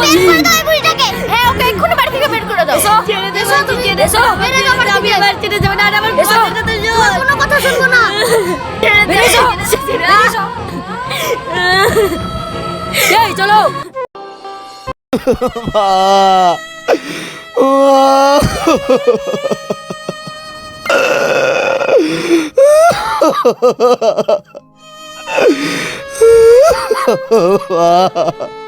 বের করে দাও এই বুড়িটাকে হ্যাঁ ওকে এক্ষুনি বাড়ি থেকে বের করে দাও ছেড়ে দে বলছি, ছেড়ে দে। বেরো না বাড়ি থেকে। এবার ছেড়ে যাব না, আর আমার কথাটা তো শোন। তোমার কোনো কথা শুনব না ছেড়ে দে, ছেড়ে দে। এই, চলো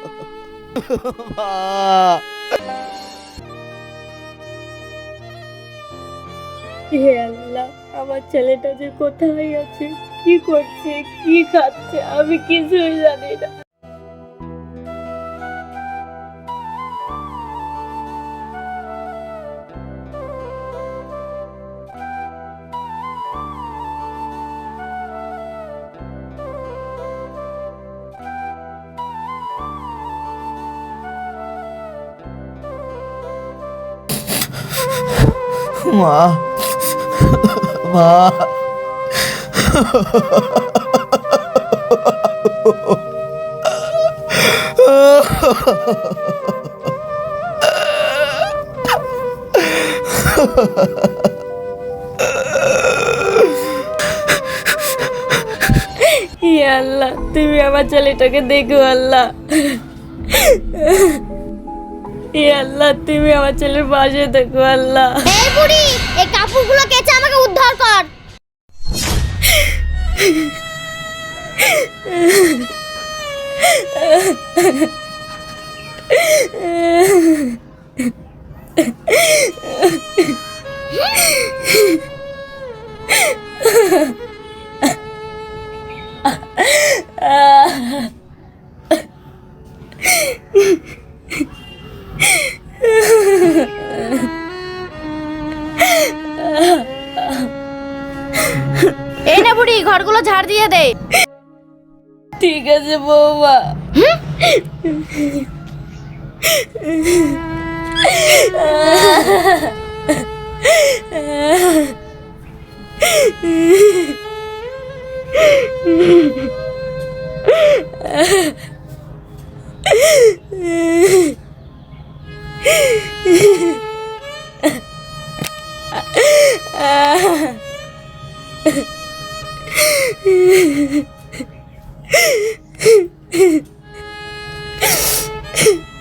হে আল্লাহ, আমার ছেলেটা যে কোথায় আছে, কি করছে, কি খাচ্ছে, আমি কিছুই জানি না। মা। মা। আল্লাহ তুমি আমার ছেলেটাকে দেখো আল্লাহ। আল্লাহ তুমি আমার ছেলের পাশে দেখো আল্লাহ। কাপড়গুলো কেচে আমাকে উদ্ধার কর। এই হে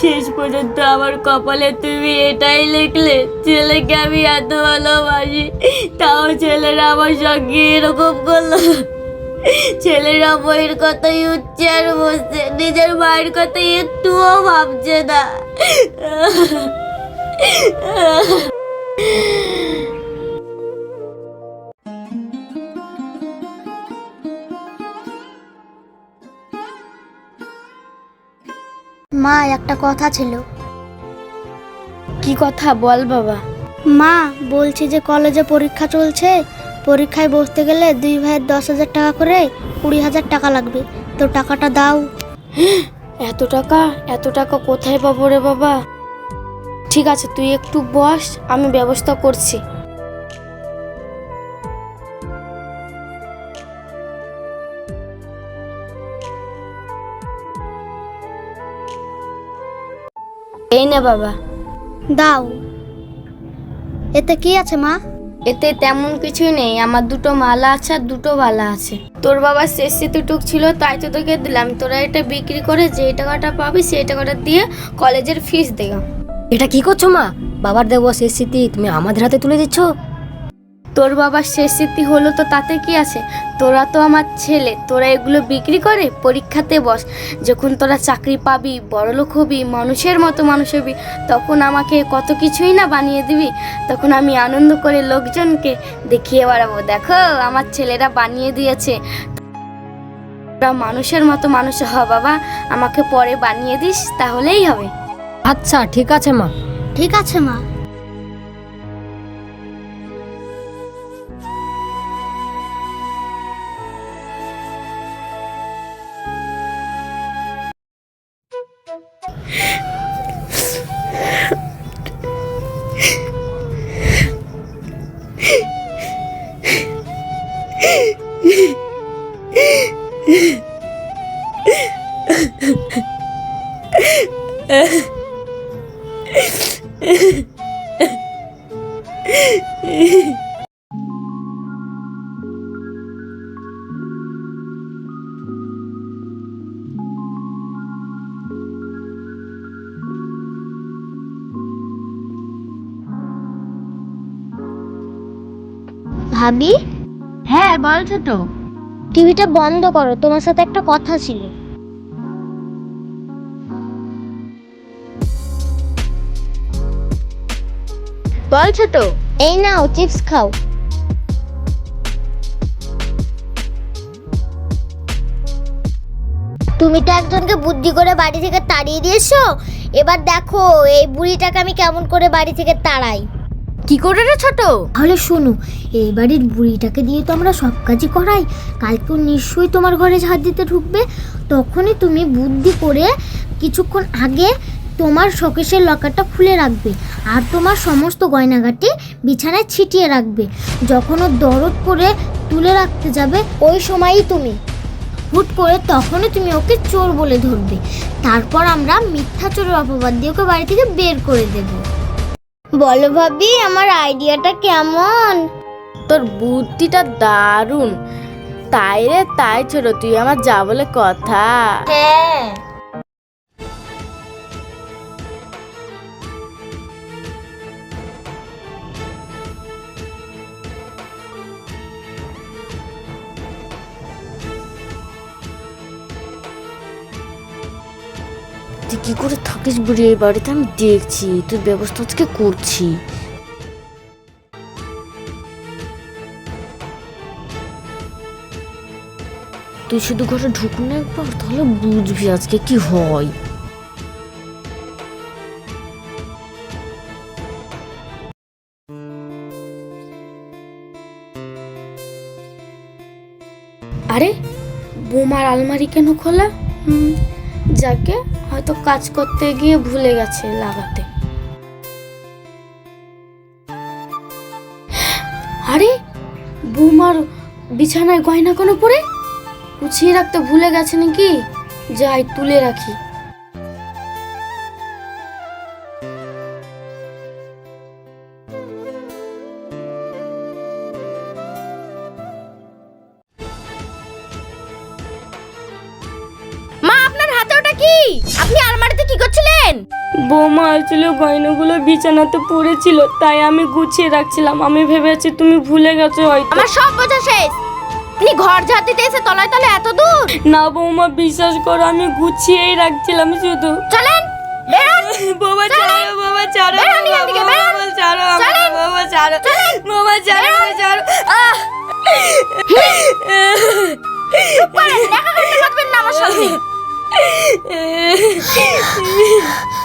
শেষ পর্যন্ত আমার কপালে তুমি এটাই লিখলে। ছেলেকে আমি এত ভালোবাসি, তাও ছেলেরা আমার সঙ্গে এরকম করল। ছেলেরা বইয়ের কথাই উঠছে আর বসছে, নিজের মায়ের কথা একটুও ভাবছে না। মা একটা কথা ছিল। কি কথা? বল বাবা। মা বলছি যে কলেজে পরীক্ষা চলছে। পরীক্ষায় বসতে গেলে দুই ভাইয়ের দশ হাজার টাকা করে কুড়ি হাজার টাকা লাগবে। তো টাকাটা দাও। এত টাকা? এত টাকা কোথায় পাবো রে বাবা? ঠিক আছে তুই একটু বস আমি ব্যবস্থা করছি। এই না বাবা। দাও। এতে কি আছে মা? এতে তেমন কিছুই নেই। আমার দুটো মালা আছে আর দুটো বালা আছে। তোর বাবার শেষ সেতুটুক ছিল তাই তো তোকে দিলাম। তোরা এটা বিক্রি করে যে টাকাটা পাবি সেই টাকাটা দিয়ে কলেজের ফিস দেবো এটা কি করছ মা? বাবার দেবো শেষ স্মৃতি তুমি আমাদের হাতে তুলে দিচ্ছ? তোর বাবার শেষ স্মৃতি হলো তো তাতে কি আছে? তোরা তো আমার ছেলে তোরা এগুলো বিক্রি করে পরীক্ষাতে বস। যখন তোরা চাকরি পাবি বড়লোক হবি মানুষের মতো মানুষ হবি তখন আমাকে কত কিছুই না বানিয়ে দিবি। তখন আমি আনন্দ করে লোকজনকে দেখিয়ে বেড়াবো। দেখো আমার ছেলেরা বানিয়ে দিয়েছে। তোরা মানুষের মতো মানুষ হ বাবা আমাকে পরে বানিয়ে দিস তাহলেই হবে। আচ্ছা ঠিক আছে মা। ঠিক আছে মা। ভাবি? হ্যাঁ বলছো তো টিভিটা বন্ধ করো তোমার সাথে একটা কথা ছিল। বলছো তো এই নাও চিপস খাও। তুমি তো একজনকে বুদ্ধি করে বাড়ি থেকে তাড়িয়ে দিয়েছ? এবার দেখো এই বুড়িটাকে আমি কেমন করে বাড়ি থেকে তাড়াই। কি করে রে ছোট? তাহলে শোনো, এই বাড়ির বুড়িটাকে দিয়ে তো আমরা সব কাজই করাই। কালকেও নিশ্চয়ই তোমার ঘরে ঝাড় দিতে ঢুকবে। তখনই তুমি বুদ্ধি করে কিছুক্ষণ আগে তোমার শোকেশের লকারটা খুলে রাখবে আর তোমার সমস্ত গয়নাগাটি বিছানায় ছিটিয়ে রাখবে। যখন ও দরদ করে তুলে রাখতে যাবে, ওই সময়ই তুমি হুট করে তখনই তুমি ওকে চোর বলে ধরবে। তারপর আমরা মিথ্যা চোরের অপবাদ দিয়ে ওকে বাড়ি থেকে বের করে দেব। বলো ভাবি আমার আইডিয়াটা কেমন? তোর বুদ্ধিটা দারুণ। তাই রে তাই ছোট তুই আমার যা বলে কথা। হ্যাঁ। তুই কি করে থাকিস বুড়ি? এই বাড়িতে আমি দেখছি তুই ব্যবস্থা আজকে করছি। তুই শুধু ঘরে ঢুক না একবার, তাহলে বুঝবি আজকে কি হয়। আরে, বোমার আলমারি কেন খোলা? যাকে হয়তো কাজ করতে গিয়ে ভুলে গেছে লাগাতে। আরে, বুমার বিছানায় গয়না কোনো পরে গুছিয়ে রাখতে ভুলে গেছে নাকি? যাই, তুলে রাখি। বৌমা আসলে গয়নাগুলো বিছানাতে পড়েছিল তাই আমি গুছিয়ে রাখছিলাম। আমি ভেবেছি তুমি ভুলে গেছো হয়তো। আমার সব বোঝা শেষ। আপনি ঘর ঝাড় দিতে এসে তলায় তলায় এত দূর? না বৌমা বিশ্বাস করো আমি গুছিয়েই রাখছিলাম শুধু। চলেন বেরোন। বাবা ছাড়ো বাবা ছাড়ো বেরোন এখান থেকে, বেরোন। বাবা ছাড়ো আমাকে, চলেন। বাবা ছাড়ো বাবা ছাড়ো বাবা ছাড়ো। আহ! দেখা করতে পারবেন না আমার সাথে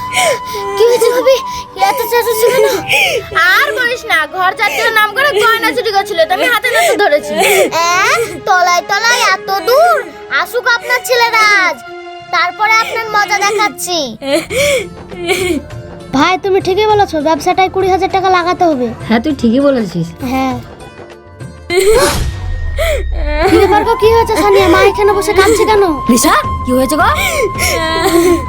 কি হয়েছে ভাবি? এত চেঁচাচ্ছি কেন আর বলিস না ঘর জাতীয় নাম করে গয়না চুরি করছিল তো আমি হাতে নাতে ধরেছি। তলায় তলায় এত দূর। আসুক আপনার ছেলেরা আজ তারপরে আপনার মজা দেখাচ্ছি। ভাই তুমি ঠিকই বলেছ ব্যবসাটায় কুড়ি হাজার টাকা লাগাতে হবে। হ্যাঁ তুই ঠিকই বলেছিস। হ্যাঁ। কি হয়েছে সানিয়া? মা এখানে বসে কাঁদছে কেন? লিসা কি হয়েছে গো?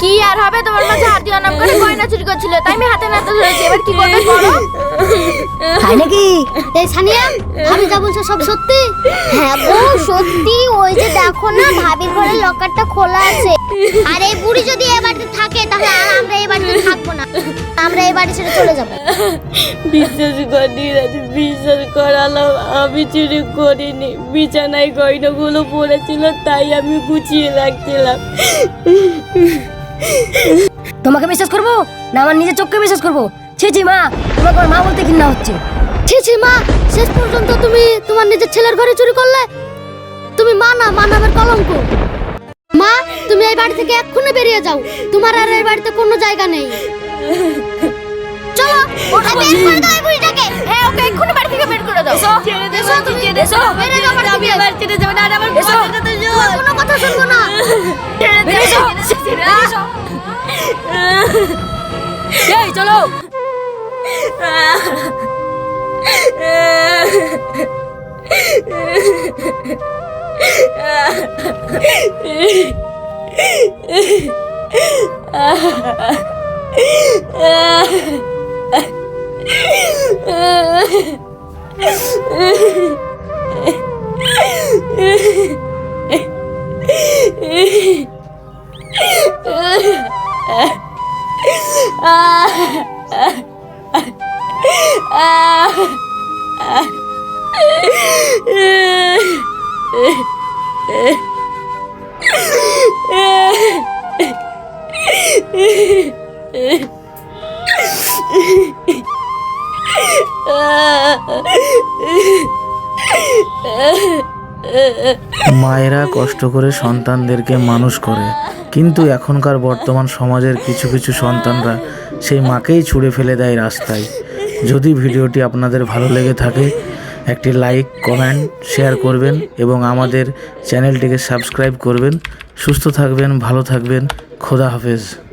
কি আর হবে? তোমার মাঝে হাতি অনাম করে গয়না চুরি করছিল তাই আমি হাতে নাতে ধরেছি। এবার কি করবে করো তাই নাকি? এই সানিয়া ভাবি যা বলছো সব সত্যি? হ্যাঁ গো সত্যি। ওই যে দেখো না ভাবির ঘরের লকারটা খোলা আছে। আর এই বুড়ি যদি এ বাড়িতে থাকে তাহলে আর আমরা এই বাড়িতে থাকব না। আমরা এই বাড়ি ছেড়ে চলে যাব। বিশ্বাস কর নীরাজ বিশ্বাস করালাম আমি চুরি করিনি। বিছানায় গয়নাগুলো পড়েছিল তাই আমি গুছিয়ে রাখছিলাম। তোমাকে বিশ্বাস করব? না আমার নিজের চোখকে বিশ্বাস করব? ছি ছি মা তোমাকে আমার মা বলতে ঘৃণা হচ্ছে। ছি ছি মা শেষ পর্যন্ত তুমি তোমার নিজের ছেলের ঘরে চুরি করলে? তুমি মা না মা নামের কলঙ্ক। মা তুমি এই বাড়ি থেকে এক্ষুনি বেরিয়ে যাও। তোমার আর এই বাড়িতে কোনো জায়গা নেই। চলো ওটা বের করে দাও বুড়িটাকে হ্যাঁ ওকে এক্ষুনি বাড়ি থেকে বের করে দাও ছেড়ে বলছি, ছেড়ে দে। বেরিয়ে যাও বাড়ি থেকে। আবার ছেড়ে যাব না আমার কথাটা তো শোন। কোনো কথা শুনব না ছেড়ে দে, ছেড়ে দে। এই চলো 으 মায়েরা কষ্ট করে সন্তানদেরকে মানুষ করে, কিন্তু এখনকার বর্তমান সমাজের কিছু কিছু সন্তানরা সেই মাকেই ছুঁড়ে ফেলে দেয় রাস্তায়। যদি ভিডিওটি আপনাদের ভালো লেগে থাকে, একটি লাইক, কমেন্ট, শেয়ার করবেন এবং আমাদের চ্যানেলটিকে সাবস্ক্রাইব করবেন। সুস্থ থাকবেন, ভালো থাকবেন। খোদা হাফেজ।